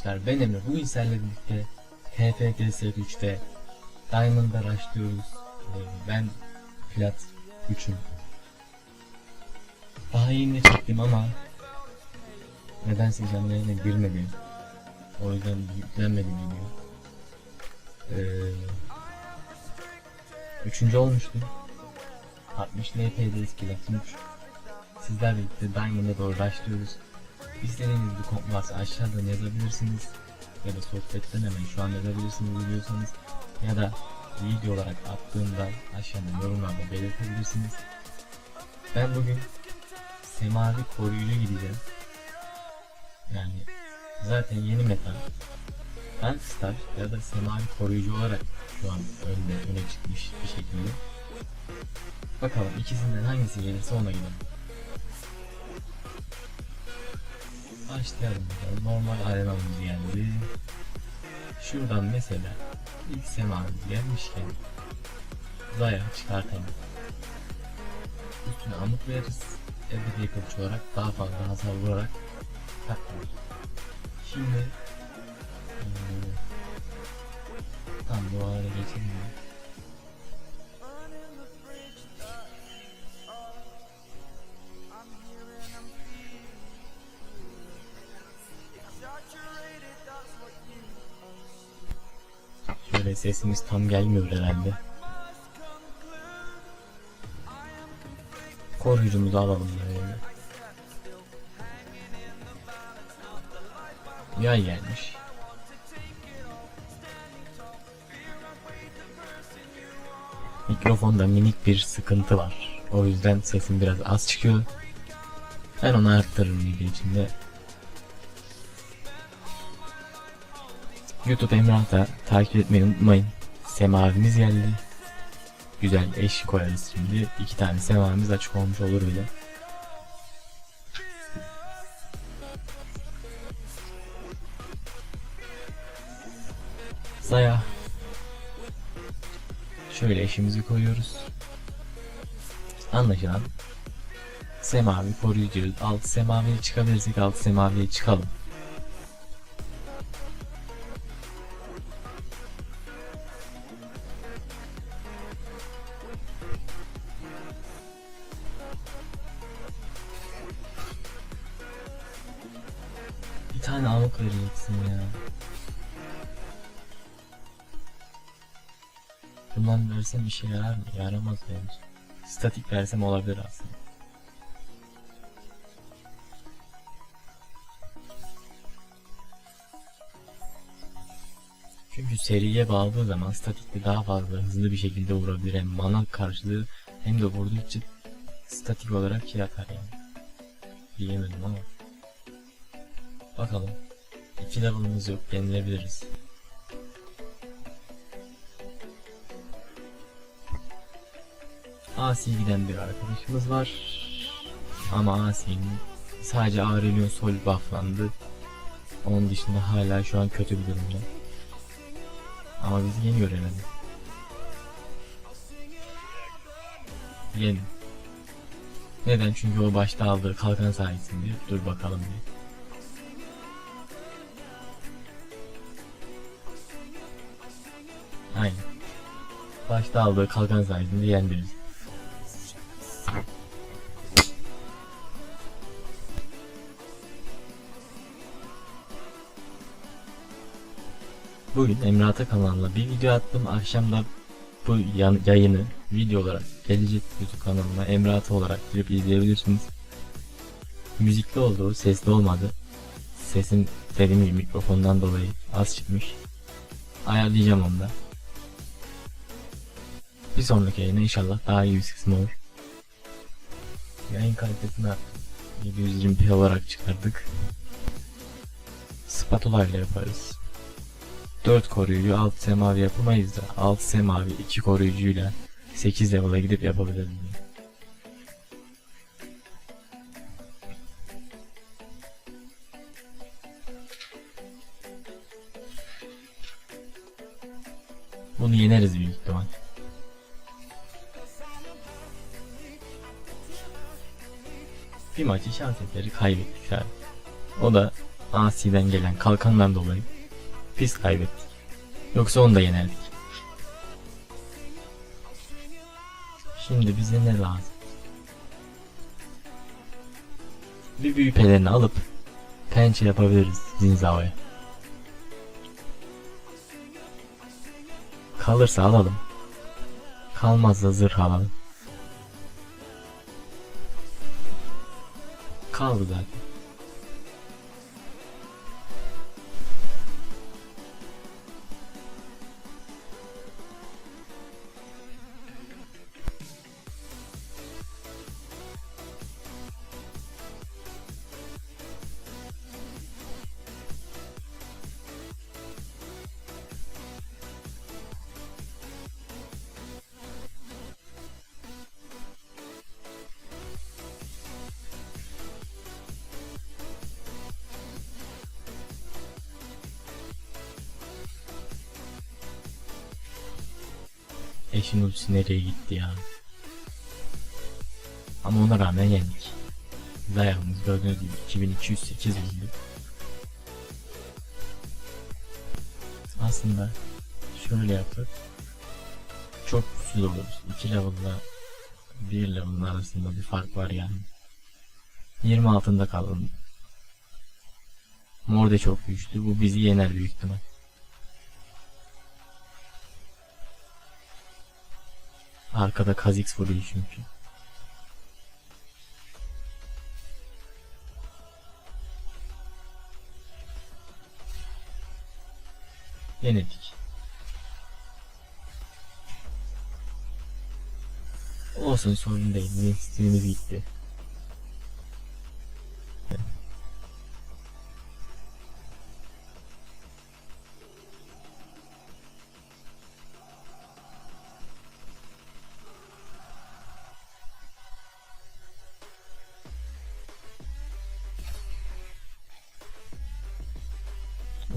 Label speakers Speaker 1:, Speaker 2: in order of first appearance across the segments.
Speaker 1: arkadaşlar ben Emre. Bugün sizlerle birlikte TFT 3'te Diamond'da başlıyoruz. Ee, Ben plat 3'üm. Daha yeni çektim ama nedense canlı yayına girmedi. O yüzden yüklenmedi video. Ee, üçüncü olmuştum. 60 LP'de eski atılmış. Sizlerle birlikte Diamond'a doğru başlıyoruz. İstediğiniz bir konu varsa aşağıdan yazabilirsiniz. Ya da sohbetten hemen şu an yazabilirsiniz biliyorsanız. Ya da video olarak attığımda aşağıdan yorumlarda belirtebilirsiniz. Ben bugün semavi koruyucu gideceğim. Yani zaten yeni meta. Darkstar ya da semavi koruyucu olarak şu an önde öne çıkmış bir şekilde. Bakalım ikisinden hangisi gelirse ona gidelim. Başlayalım bakalım. Normal arenamız geldi. Şuradan mesela ilk semamız gelmişken Zaya çıkartalım. Üstüne amut veririz. Ebedi kılıç olarak daha fazla hasar vurarak takılır. Şimdi eee, tam bu hale geçelim. Mi? Şöyle sesimiz tam gelmiyor herhalde. Koruyucumuzu alalım böyle. Yay gelmiş. Mikrofonda minik bir sıkıntı var. O yüzden sesim biraz az çıkıyor. Ben onu arttırırım video içinde. YouTube Emrah'da takip etmeyi unutmayın. Semavimiz geldi. Güzel eş koyarız şimdi. İki tane semavimiz açık olmuş olur bile. Zaya. Şöyle eşimizi koyuyoruz. Anlaşılan semavi koruyucu. Alt semaviye çıkabilirsek alt semaviye çıkalım. Versem bir şey yarar mı? Yaramaz bence. Statik versem olabilir aslında. Çünkü seriye bağladığı zaman statikte daha fazla hızlı bir şekilde vurabilir. Hem mana karşılığı hem de vurduğu için statik olarak şey atar yani. Diyemedim ama. Bakalım. İki level'ımız yok. Yenilebiliriz. Asi giden bir arkadaşımız var. Ama Asi'nin sadece Aurelion Sol bufflandı. Onun dışında hala şu an kötü bir durumda. Ama bizi yeniyor herhalde. Yen. Neden? Çünkü o başta aldığı kalkan sayesinde. Dur bakalım bir. Aynen. Başta aldığı kalkan sayesinde yendiriz. Bugün Emre Ata kanalına bir video attım. Akşam da bu yayını video olarak gelecek YouTube kanalına Emre Ata olarak girip izleyebilirsiniz. Müzikli oldu, sesli olmadı. Sesim dediğim gibi mikrofondan dolayı az çıkmış. Ayarlayacağım onu da. Bir sonraki yayına inşallah daha iyi bir sesim olur. Yayın kalitesini 720p olarak çıkardık. Spatula ile yaparız. 4 koruyucu 6 semavi yapamayız da 6 semavi 2 koruyucuyla 8 level'a gidip yapabiliriz. Bunu yeneriz büyük ihtimal. Bir maçı şans eseri kaybettik abi. O da Asi'den gelen kalkandan dolayı biz kaybettik. Yoksa onu da yenerdik. Şimdi bize ne lazım? Bir büyü pelerini alıp pençe yapabiliriz Zinzao'ya. Kalırsa alalım. Kalmazsa zırh alalım. Kaldı zaten. Eşin ultisi nereye gitti ya? Ama ona rağmen yendik. Zayahımız gördüğünüz gibi 2208 oldu. Aslında şöyle yapıp çok güçsüz oluruz. 2 level'la 1 level'ın arasında bir fark var yani. 20 altında kalın. Mor da çok güçlü. Bu bizi yener büyük ihtimal. Arkada Kha'Zix vuruyor çünkü. Yenildik. Olsun sorun değil. Streamimiz gitti.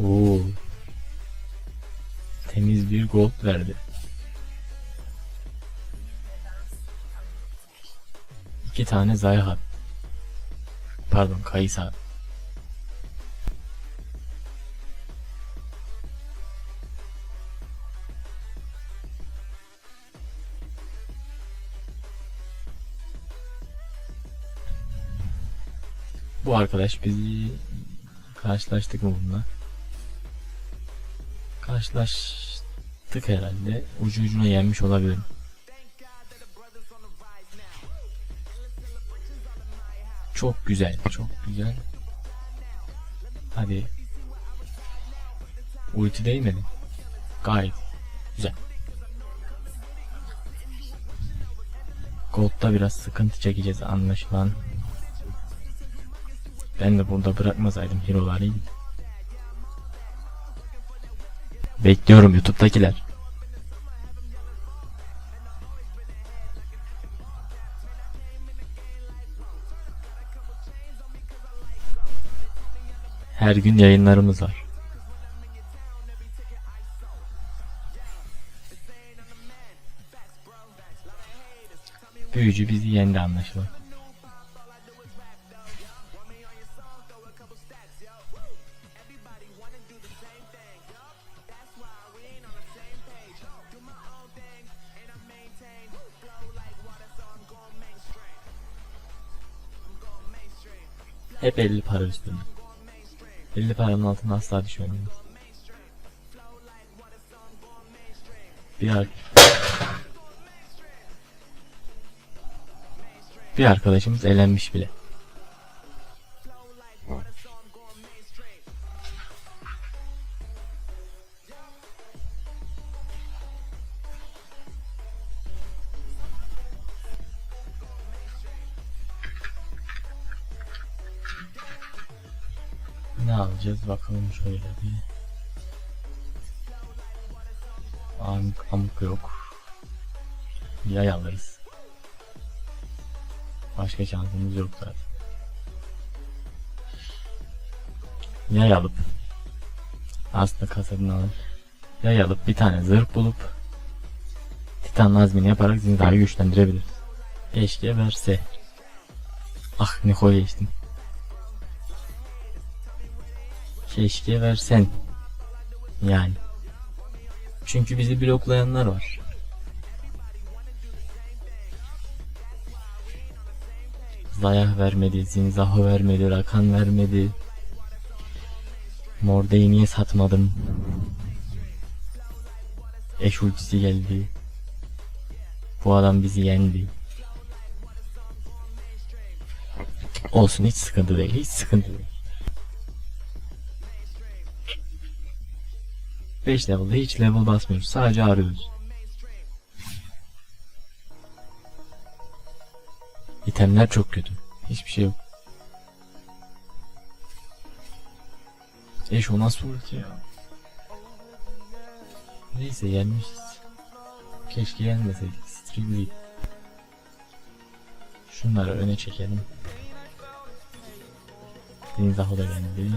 Speaker 1: Oo. Temiz bir gold verdi. İki tane Zayhat. Pardon Kaysa. Bu arkadaş bizi karşılaştık mı bununla? Karşılaştık herhalde. Ucu ucuna yenmiş olabilirim. Çok güzel, çok güzel. Hadi. Ulti değmedi. Gayet güzel. Gold'da biraz sıkıntı çekeceğiz anlaşılan. Ben de burada bırakmasaydım hero'ları Bekliyorum YouTube'dakiler. Her gün yayınlarımız var. Büyücü bizi yendi anlaşılan. Hep 50 para üstünde. 50 paranın altına asla düşmemeliyiz. Bir ar Bir arkadaşımız elenmiş bile. Ne alacağız bakalım şöyle bir. Amk, amk yok. Yay alırız. Başka şansımız yok zaten. Yay alıp aslında kasadan alıp yay alıp bir tane zırh bulup Titan azmini yaparak zindanı güçlendirebiliriz. Keşke verse. Ah Niko'ya geçtim. Keşke versen. Yani. Çünkü bizi bloklayanlar var. Zayah vermedi, Zinzahı vermedi, Rakan vermedi. Morde'yi niye satmadım? Eş ultisi geldi. Bu adam bizi yendi. Olsun hiç sıkıntı değil, hiç sıkıntı değil. 5 level'da hiç level basmıyoruz. Sadece arıyoruz. İtemler çok kötü. Hiçbir şey yok. Eş o nasıl ulti ya? Neyse yenmişiz. Keşke yenmeseydik. Streamleyip. Şunları öne çekelim. Deniz Aho da geldi.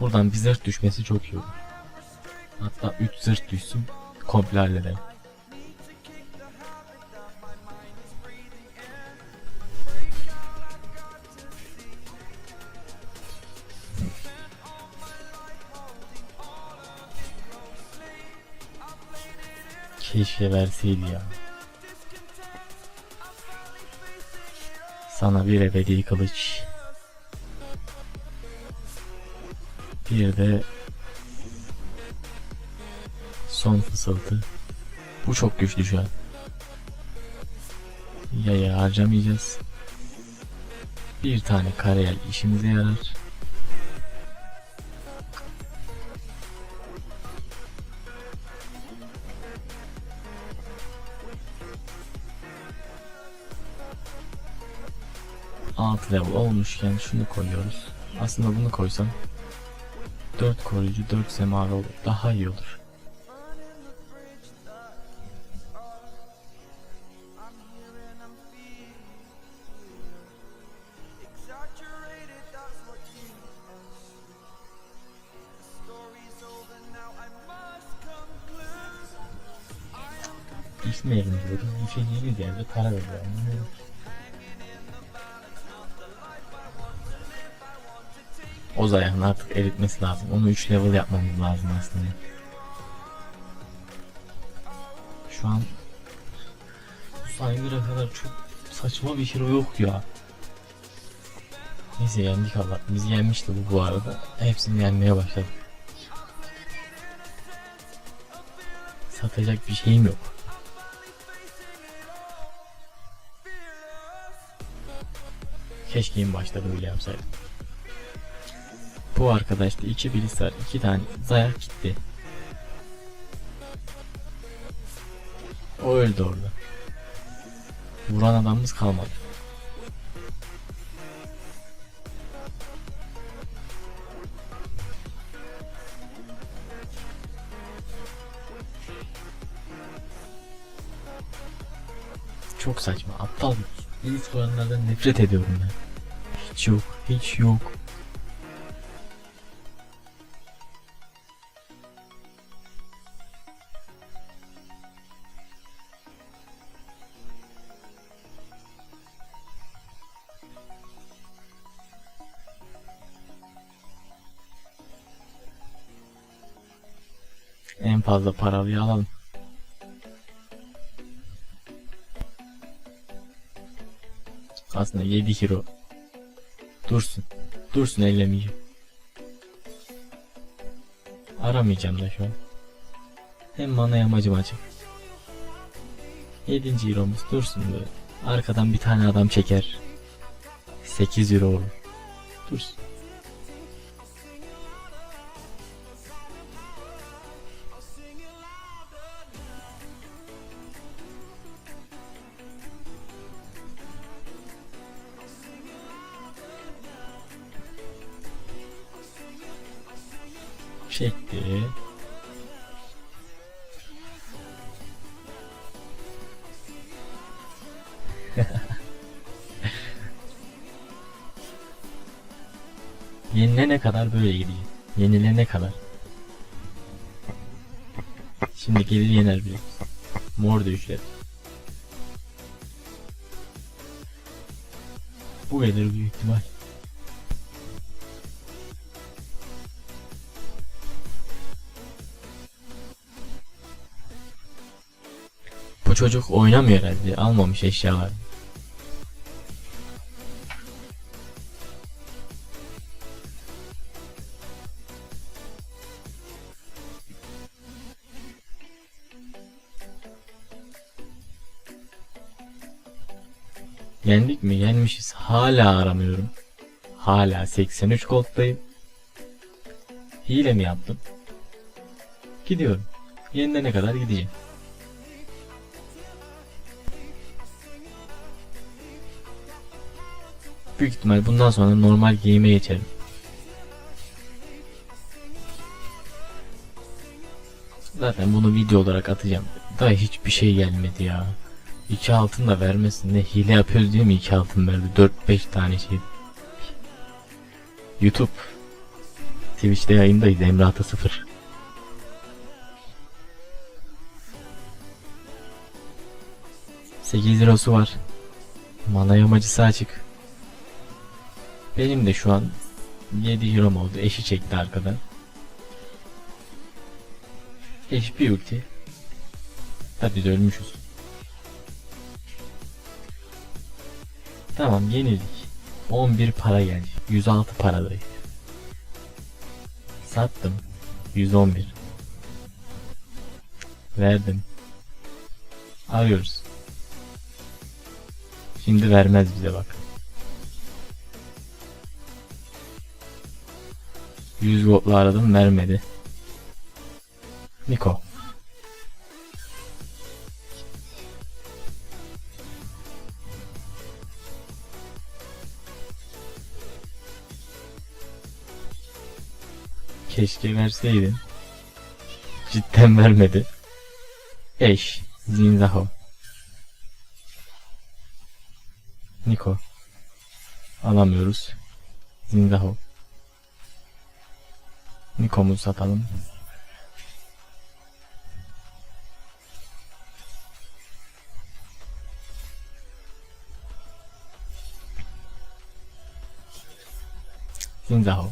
Speaker 1: Buradan bir zırh düşmesi çok iyi olur. Hatta 3 zırh düşsün. Komple halledelim. Keşke verseydi ya. Sana bir ebedi kılıç. Bir de son fısıltı. Bu çok güçlü şu an. Yaya harcamayacağız. Bir tane kareyel işimize yarar. Alt level olmuşken şunu koyuyoruz. Aslında bunu koysam 4 koruyucu 4 semavi olur. Daha iyi olur. İçmeyelim diyoruz. İçeceğimiz yerde para veriyor. Oz ayağını artık eritmesi lazım. Onu 3 level yapmamız lazım aslında. Şu an bu Saymir'e kadar çok saçma bir hero yok ya. Neyse yendik Allah. Bizi yenmişti bu bu arada. Hepsini yenmeye başladık. Satacak bir şeyim yok. Keşke en başta böyle yapsaydım. Bu arkadaşta iki bilgisayar, iki tane zayak gitti. O öldü orada. Vuran adamımız kalmadı. Çok saçma, aptal bir Elit oyunlardan nefret ediyorum ben. Hiç yok, hiç yok. Fazla paralıyı alalım. Aslında 7 kilo. Dursun. Dursun ellemeyeceğim. Aramayacağım da şu an. Hem bana yamacım açık. 7. euromuz dursun böyle. Arkadan bir tane adam çeker. 8 euro olur. Dursun. Çekti. Yenilene kadar böyle gidecek. Yenilene kadar. Şimdi gelir yener bile. Mor da üçler. Bu gelir büyük ihtimal. Çocuk oynamıyor herhalde. Almamış eşyalar. Yendik mi? Yenmişiz. Hala aramıyorum. Hala 83 gold'dayım. Hile mi yaptım? Gidiyorum. Yenilene kadar gideceğim. Büyük ihtimal bundan sonra normal game'e geçerim. Zaten bunu video olarak atacağım. Daha hiçbir şey gelmedi ya. 2 altın da vermesin. Ne hile yapıyoruz diye mi 2 altın verdi? 4-5 tane şey. YouTube. Twitch'te yayındayız. Ata 0. Sekiz lirası var. Mana yamacısı açık. Benim de şu an 7 euro oldu. Eşi çekti arkadan. Eş bir ulti. Tabii ölmüşüz. Tamam yenildik. 11 para geldi. 106 paradayız. Sattım. 111. Verdim. Arıyoruz. Şimdi vermez bize bak. 100 gold'la aradım vermedi. Niko. Keşke verseydin. Cidden vermedi. Eş. Zinzaho. Niko. Alamıyoruz. Zinzaho. Niko'mu satalım. Zinzaho.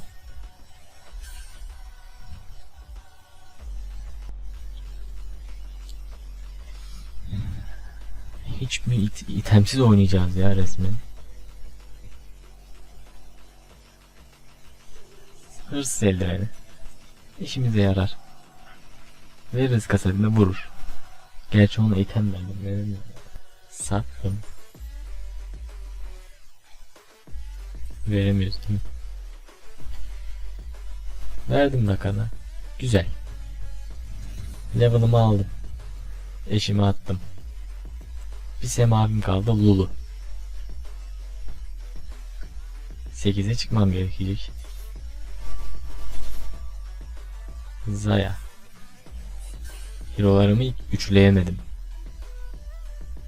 Speaker 1: Hiç mi it itemsiz oynayacağız ya resmen? Hırsız eldiveni. İşimize yarar. Veririz kasetine vurur. Gerçi ona item verdim. veremiyorum. Sattım. Veremiyoruz değil mi? Verdim rakana. Güzel. Level'ımı aldım. Eşimi attım. Bir semavim kaldı Lulu. 8'e çıkmam gerekecek. Zaya. Hero'larımı üçleyemedim.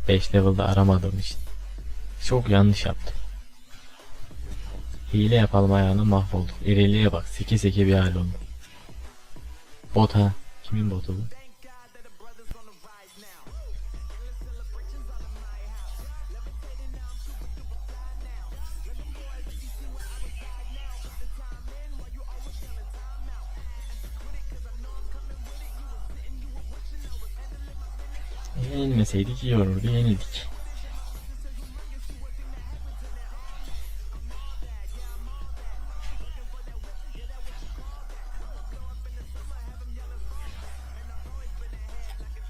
Speaker 1: 5 level'da aramadım işte. Çok yanlış yaptım. Hile yapalım ayağına mahvolduk. İriliğe bak. Seke seke bir hal oldu. Bota. Kimin botu bu? Yenilmeseydik iyi olurdu. Yenildik.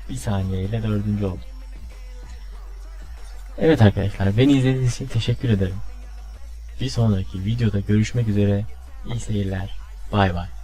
Speaker 1: Bir saniyeyle dördüncü oldum. Evet arkadaşlar beni izlediğiniz için teşekkür ederim. Bir sonraki videoda görüşmek üzere. İyi seyirler. Bay bay.